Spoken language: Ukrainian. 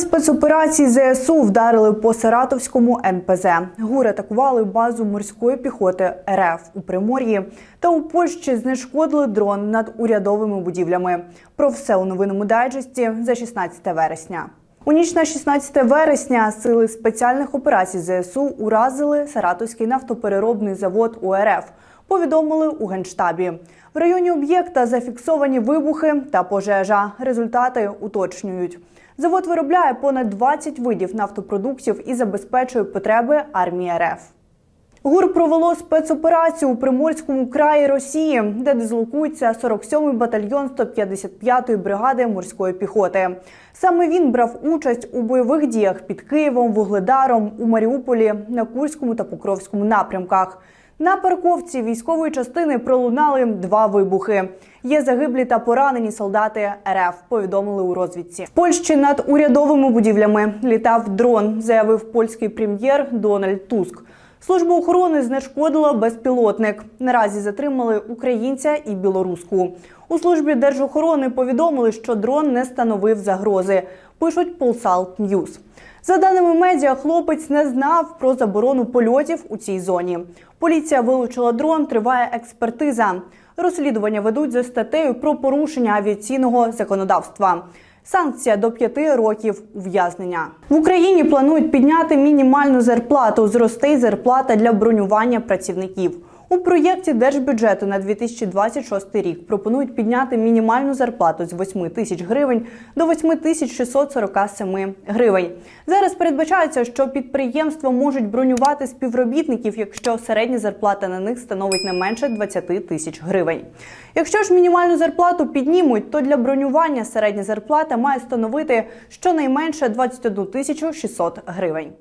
спецоперації ЗСУ вдарили по Саратовському НПЗ. Гури атакували базу морської піхоти РФ у Примор'ї та у Польщі знешкодили дрон над урядовими будівлями. Про все у новинному дайджесті за 16 вересня. У ніч на 16 вересня сили спеціальних операцій ЗСУ уразили Саратовський нафтопереробний завод УРФ. Повідомили у генштабі. В районі об'єкта зафіксовані вибухи та пожежа. Результати уточнюють. Завод виробляє понад 20 видів нафтопродуктів і забезпечує потреби армії РФ. ГУР провело спецоперацію у Приморському краї Росії, де дислокується 47-й батальйон 155-ї бригади морської піхоти. Саме він брав участь у бойових діях під Києвом, Вугледаром, у Маріуполі, на Курському та Покровському напрямках. На парковці військової частини пролунали два вибухи. Є загиблі та поранені солдати РФ. Повідомили у розвідці. В Польщі над урядовими будівлями літав дрон, заявив польський прем'єр Дональд Туск. Служба охорони знешкодила безпілотник. Наразі затримали українця і білоруску. У службі держохорони повідомили, що дрон не становив загрози. Пишуть Полсалт Ньюз. За даними медіа, хлопець не знав про заборону польотів у цій зоні. Поліція вилучила дрон, триває експертиза. Розслідування ведуть за статтею про порушення авіаційного законодавства. Санкція до п'яти років ув'язнення в Україні планують підняти мінімальну зарплату. Зросте зарплата для бронювання працівників. У проєкті держбюджету на 2026 рік пропонують підняти мінімальну зарплату з 8 тисяч гривень до 8 тисяч 647 гривень. Зараз передбачається, що підприємства можуть бронювати співробітників, якщо середня зарплата на них становить не менше 20 тисяч гривень. Якщо ж мінімальну зарплату піднімуть, то для бронювання середня зарплата має становити щонайменше 21 тисячу 600 гривень.